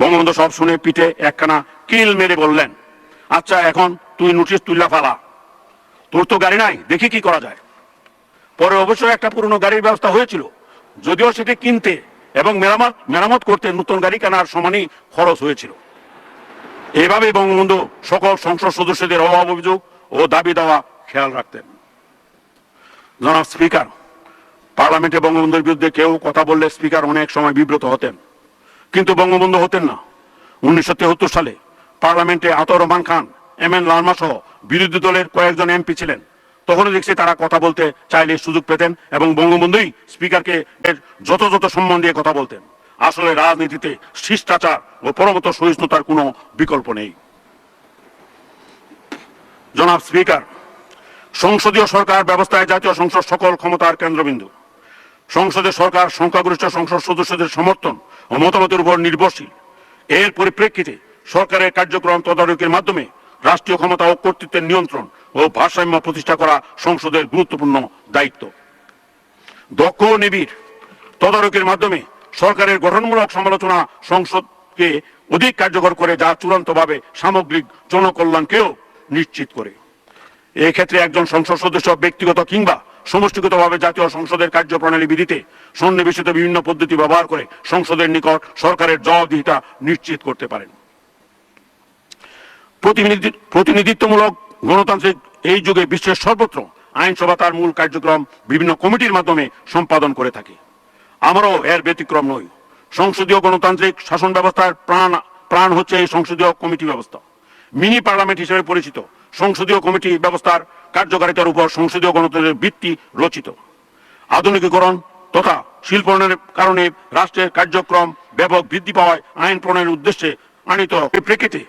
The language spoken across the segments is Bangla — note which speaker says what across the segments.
Speaker 1: বঙ্গবন্ধু সব শুনে পিঠে একখানা কিল মেরে বললেন আচ্ছা এখন তুই নোটিশ তুইলা ফালা। তোর তো গাড়ি নাই, দেখি কি করা যায়। পরে অবশ্যই একটা পুরনো গাড়ির ব্যবস্থা হয়েছিল, যদিও সেটি কিনতে এবং মেরামত মেরামত করতে নতুন গাড়ি কেনার সমানই খরচ হয়েছিল। এভাবে বঙ্গবন্ধু সকল সংসদ সদস্যদের অভাব অভিযোগ ও দাবি দেওয়া খেয়াল রাখতেন। জনাব স্পিকার, পার্লামেন্টে বঙ্গবন্ধুর বিরুদ্ধে কেউ কথা বললে স্পিকার অনেক সময় বিব্রত হতেন। কিন্তু বঙ্গবন্ধু হতেন না। উনিশশো সালে পার্লামেন্টে আতর রহমান খান, এম এন লালমা সহ বিরোধী দলের কয়েকজন এমপি ছিলেন। তখনও দেখছি তারা কথা বলতে চাইলে সুযোগ পেতেন এবং বঙ্গবন্ধুই স্পিকারকে যথাযথ সম্মান দিয়ে কথা বলতেন। আসলে রাজনীতিতে শিষ্টাচার ও পরমত সহিষ্ণুতার কোনো বিকল্প নেই। জনাব স্পিকার, সংসদীয় সরকার ব্যবস্থায় জাতীয় সংসদ সকল ক্ষমতার কেন্দ্রবিন্দু। সংসদের সরকার, সংখ্যাগরিষ্ঠ সংসদ সদস্যদের সমর্থন ও মতামতের উপর নির্ভরশীল। এর পরিপ্রেক্ষিতে সরকারের কার্যক্রম তদারকির মাধ্যমে রাষ্ট্রীয় ক্ষমতা ও কর্তৃত্বের নিয়ন্ত্রণ ও ভারসাম্য প্রতিষ্ঠা করা সংসদের গুরুত্বপূর্ণ দায়িত্ব। দক্ষ ও নিবিড় তদারকির মাধ্যমে সরকারের গঠনমূলক সমালোচনা সংসদকে অধিক কার্যকর করে যা চূড়ান্তভাবে সামগ্রিক জনকল্যাণকেও নিশ্চিত করে। এক্ষেত্রে একজন সংসদ সদস্য ব্যক্তিগত কিংবা সমষ্টিগতভাবে জাতীয় সংসদের কার্যপ্রণালী বিধিতে সন্নিবেশিত বিভিন্ন পদ্ধতি ব্যবহার করে সংসদের নিকট সরকারের জবাবদিহিতা নিশ্চিত করতে পারেন। প্রতিনিধিত্বমূলক গণতান্ত্রিক এই যুগে বিশ্বের সর্বত্র আইনসভা তার মূল কার্যক্রম বিভিন্ন কমিটির মাধ্যমে সম্পাদন করে থাকে। আমরাও এর ব্যতিক্রম নই। সংসদীয় গণতান্ত্রিক শাসন ব্যবস্থার প্রাণ প্রাণ হচ্ছে এই সংসদীয় কমিটি ব্যবস্থা। মিনি পার্লামেন্ট হিসেবে পরিচিত। সংসদীয় কমিটি ব্যবস্থার কার্যকারিতার উপর সংসদীয় গণতন্ত্রের ভিত্তি রচিত। আধুনিকীকরণ তথা শিল্পনের কারণে রাষ্ট্রের কার্যক্রম ব্যাপক বৃদ্ধি পাওয়ায় আইন প্রণয়নের উদ্দেশ্যে আনিত প্রেক্ষিতে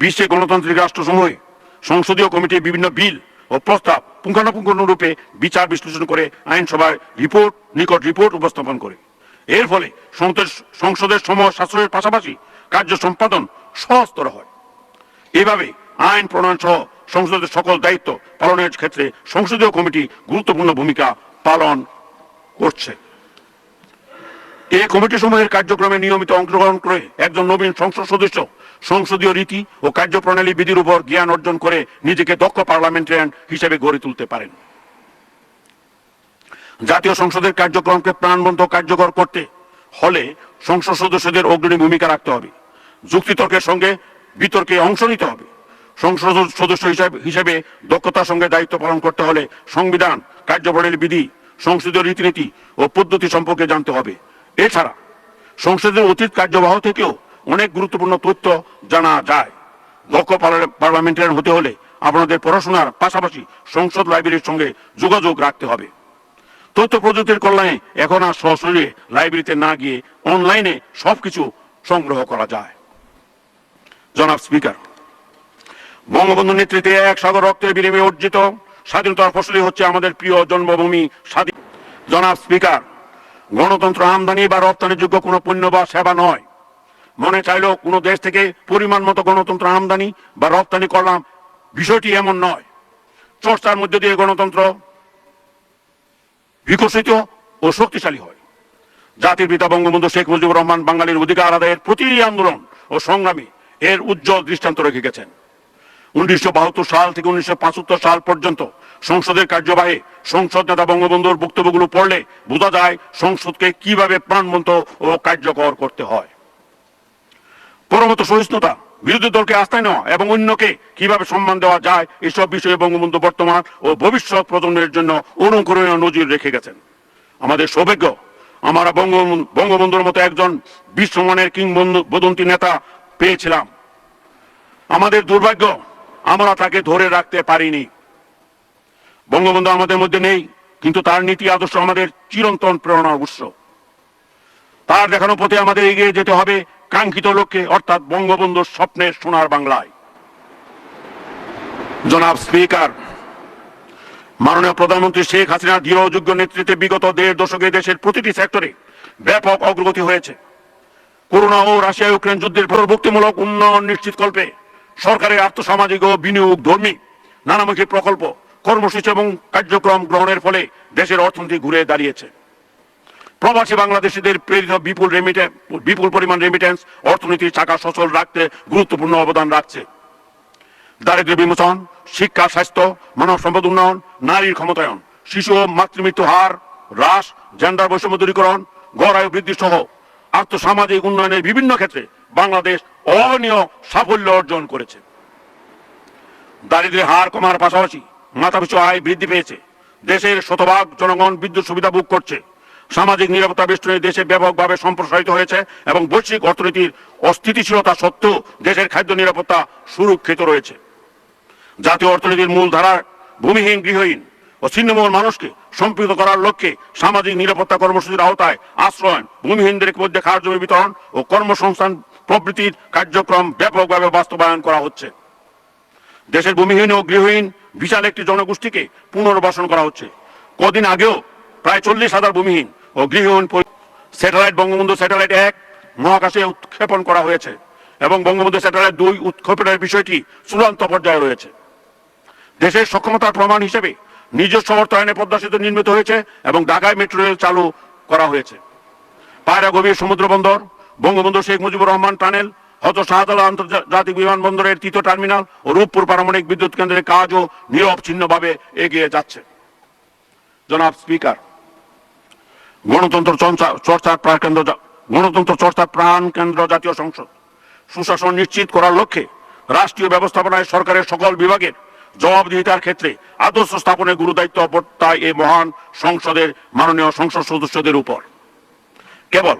Speaker 1: বিশ্বে গণতান্ত্রিক রাষ্ট্রসমূহে সংসদীয় কমিটি বিভিন্ন বিল ও প্রস্তাব পুঙ্খানুপুঙ্খ রূপে বিচার বিশ্লেষণ করে আইনসভায় রিপোর্ট, নিকট রিপোর্ট উপস্থাপন করে। এর ফলে সংসদের সময় সাশ্রয়ের পাশাপাশি কার্য সম্পাদন সহজতর হয়। এভাবে আইন প্রণয়ন সহ সংসদের সকল দায়িত্ব পালনের ক্ষেত্রে সংসদীয় কমিটি গুরুত্বপূর্ণ ভূমিকা পালন করছে। এই কমিটি সমূহের কার্যক্রমে নিয়মিত অংশগ্রহণ করে একজন নবীন সংসদ সদস্য, সংসদীয় রীতি ও কার্যপ্রণালী বিধির উপর জ্ঞান অর্জন করে নিজেকে দক্ষ পার্লামেন্টারিয়ান হিসেবে গড়ে তুলতে পারেন। জাতীয় সংসদের কার্যক্রমকে প্রাণবন্ত কার্যকর করতে হলে সংসদ সদস্যদের অগ্রণী ভূমিকা রাখতে হবে। যুক্তিতর্কের সঙ্গে বিতর্কে অংশ নিতে হবে। সংসদ সদস্য হিসাবে হিসেবে দক্ষতার সঙ্গে দায়িত্ব পালন করতে হলে সংবিধান কার্যপ্রণালী বিধি, সংসদীয় রীতিনীতি ও পদ্ধতি সম্পর্কে জানতে হবে। এছাড়া সংসদের অতীত কার্যবাহ থেকেও অনেক গুরুত্বপূর্ণ তথ্য জানা যায়। দক্ষ পার্লা- পার্লামেন্টারিয়ান হতে হলে আপনাদের পড়াশোনার পাশাপাশি সংসদ লাইব্রেরির সঙ্গে যোগাযোগ রাখতে হবে। তথ্য প্রযুক্তির কল্যাণে এখন আর সরাসরি লাইব্রেরিতে না গিয়ে অনলাইনে সবকিছু সংগ্রহ করা যায়। জনাব স্পিকার বঙ্গবন্ধু নেতৃত্বে এক সাগর রক্তের বিনিময়ে অর্জিত স্বাধীনতার ফসলই হচ্ছে আমাদের প্রিয় জন্মভূমি স্বাধীন। জনাব স্পিকার, গণতন্ত্র আমদানি বা রপ্তানির যোগ্য কোনো পণ্য বা সেবা নয়। মনে চাইলেও কোনো দেশ থেকে পরিমাণ মতো গণতন্ত্র আমদানি বা রপ্তানি করলাম বিষয়টি এমন নয়। চর্চার মধ্যে দিয়ে গণতন্ত্র বিকশিত ও শক্তিশালী হয়। জাতির পিতা বঙ্গবন্ধু শেখ মুজিবুর রহমান বাঙালির অধিকার আদায়ের প্রতিটি আন্দোলন ও সংগ্রামে এর উজ্জ্বল দৃষ্টান্ত রেখে গেছেন। উনিশশো বাহাত্তর সাল থেকে উনিশশো পঁচাত্তর সাল পর্যন্ত সংসদের কার্যবাহে সংসদ নেতা বঙ্গবন্ধুর বক্তব্যগুলো পড়লে বোঝা যায় সংসদকে কীভাবে প্রাণবন্ত ও কার্যকর করতে হয়। পরমত সহিষ্ণুতা, বিরোধী দলকে আস্থায় নেওয়া এবং অন্যকে কীভাবে সম্মান দেওয়া যায়, এসব বিষয়ে বঙ্গবন্ধু বর্তমান ও ভবিষ্যৎ প্রজন্মের জন্য অনুকরণীয় নজির রেখে গেছেন। আমাদের সৌভাগ্য, আমরা বঙ্গবন্ধু, বঙ্গবন্ধুর মতো একজন বিশ্বমানের কিংবদন্তি নেতা পেয়েছিলাম। আমাদের দুর্ভাগ্য, আমরা তাকে ধরে রাখতে পারিনি। বঙ্গবন্ধু আমাদের মধ্যে নেই, কিন্তু তার নীতি আদর্শ আমাদের চিরন্তন প্রেরণার উৎস তার দেখানো পথে আমাদের এগিয়ে যেতে হবে কাঙ্ক্ষিত লক্ষ্যে, অর্থাৎ বঙ্গবন্ধুর স্বপ্নের সোনার বাংলায়। জনাব স্পিকার, মাননীয় প্রধানমন্ত্রী শেখ হাসিনার দৃঢ় যোগ্য নেতৃত্বে বিগত দেড় দশকে দেশের প্রতিটি সেক্টরে ব্যাপক অগ্রগতি হয়েছে। করোনা ও রাশিয়া ইউক্রেন যুদ্ধের পরবর্তীমূলক উন্নয়ন নিশ্চিতকল্পে সরকারের আর্থসামাজিক ও বিনিয়োগ ধর্মী নানামুখী প্রকল্প, কর্মসূচি এবং কার্যক্রম গ্রহণের ফলে দেশের অর্থনীতি ঘুরে দাঁড়িয়েছে। প্রবাসী বাংলাদেশিদের প্রেরিত বিপুল রেমিটে বিপুল পরিমাণ রেমিটেন্স অর্থনীতির চাকা সচল রাখতে গুরুত্বপূর্ণ অবদান রাখছে। দারিদ্র্য বিমোচন, শিক্ষা, স্বাস্থ্য, মানব সম্পদ উন্নয়ন, নারীর ক্ষমতায়ন, শিশু ও মাতৃমৃত্যু হার, হ্রাস জেন্ডার বৈষম্য দূরীকরণ, গড় আয়ু বৃদ্ধি সহ আর্থসামাজিক উন্নয়নের বিভিন্ন ক্ষেত্রে বাংলাদেশ অনীয় সাফল্য অর্জন করেছে। দারিদ্র্যের হার কমার পাশাপাশি মাথাপিছু আয় বৃদ্ধি পেয়েছে। দেশের শতভাগ জনগণ বিদ্যুৎ সুবিধা ভোগ করছে। সামাজিক নিরাপত্তা বেষ্টনী দেশে ব্যাপকভাবে সম্প্রসারিত হয়েছে এবং বৈশ্বিক অর্থনীতির অস্থিতিশীলতা সত্ত্বেও দেশের খাদ্য নিরাপত্তা সুরক্ষিত রয়েছে। জাতীয় অর্থনীতির মূল ধারার ভূমিহীন গৃহহীন ও ছিন্নমূল মানুষকে সম্পৃক্ত করার লক্ষ্যে সামাজিক নিরাপত্তা কর্মসূচির আওতায় আশ্রয়, ভূমিহীনদের মধ্যে খাদ্য বিতরণ ও কর্মসংস্থান প্রভৃতির কার্যক্রম ব্যাপকভাবে বাস্তবায়ন করা হচ্ছে। দেশের ভূমিহীন ও গৃহহীন বিশাল একটি জনগোষ্ঠীকে পুনর্বাসন করা হচ্ছে। কদিন আগেও প্রায় চল্লিশ হাজার ভূমিহীন ও গৃহহীন স্যাটেলাইট বঙ্গবন্ধু স্যাটেলাইট এক মহাকাশে উৎক্ষেপণ করা হয়েছে এবং বঙ্গবন্ধু স্যাটেলাইট দুই উৎক্ষেপণের বিষয়টি চূড়ান্ত পর্যায়ে রয়েছে। দেশের সক্ষমতার প্রমাণ হিসেবে নিজস্ব অর্থায়নে পদ্মা সেতু নির্মিত হয়েছে এবং ঢাকায় মেট্রো রেল চালু করা হয়েছে। পায়রা গভীর সমুদ্র বন্দর, বঙ্গবন্ধু শেখ মুজিবুর রহমান টানেল হত শাহজালাল আন্তর্জাতিক বিমানবন্দরের তৃতীয় টার্মিনাল ও রূপপুর পারমাণবিক বিদ্যুৎ কেন্দ্রের কাজও নিরবচ্ছিন্নভাবে এগিয়ে যাচ্ছে। জনাব স্পিকার, গণতন্ত্র চর্চা- চর্চার প্রাণ কেন্দ্র গণতন্ত্র চর্চার প্রাণ কেন্দ্র জাতীয় সংসদ। সুশাসন নিশ্চিত করার লক্ষ্যে রাষ্ট্রীয় ব্যবস্থাপনায় সরকারের সকল বিভাগের জবাবদিহিতার ক্ষেত্রে আদর্শ স্থাপনের গুরুদায়িত্ব বর্তায় এই মহান সংসদের মাননীয় সংসদ সদস্যদের উপর। কেবল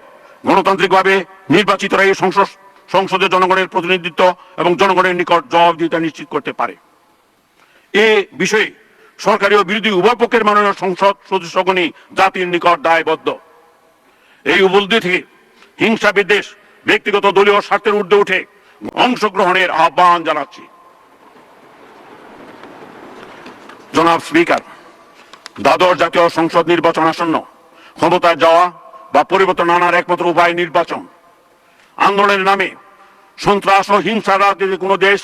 Speaker 1: গণতান্ত্রিকভাবে নির্বাচিতরা এই সংসদ সংসদে জনগণের প্রতিনিধিত্ব এবং জনগণের নিকট জবাবদিহিতা নিশ্চিত করতে পারে। এ বিষয়ে সরকারি ও বিরোধী উভয় পক্ষের মাননীয় সংসদ সদস্যগণই জাতির নিকট দায়বদ্ধ। এই উপলব্ধি থেকে হিংসা বিদ্বেষ, ব্যক্তিগত দলীয় স্বার্থের ঊর্ধ্বে উঠে অংশগ্রহণের আহ্বান জানাচ্ছি। জনাব স্পিকার দাদর জাতীয় সংসদ নির্বাচন আসন্ন। ক্ষমতায় যাওয়া বা পরিবর্তন আনার একমাত্র উপায় নির্বাচন। আন্দোলনের নামে সন্ত্রাস ও হিংসার রাজনীতি কোনো দেশ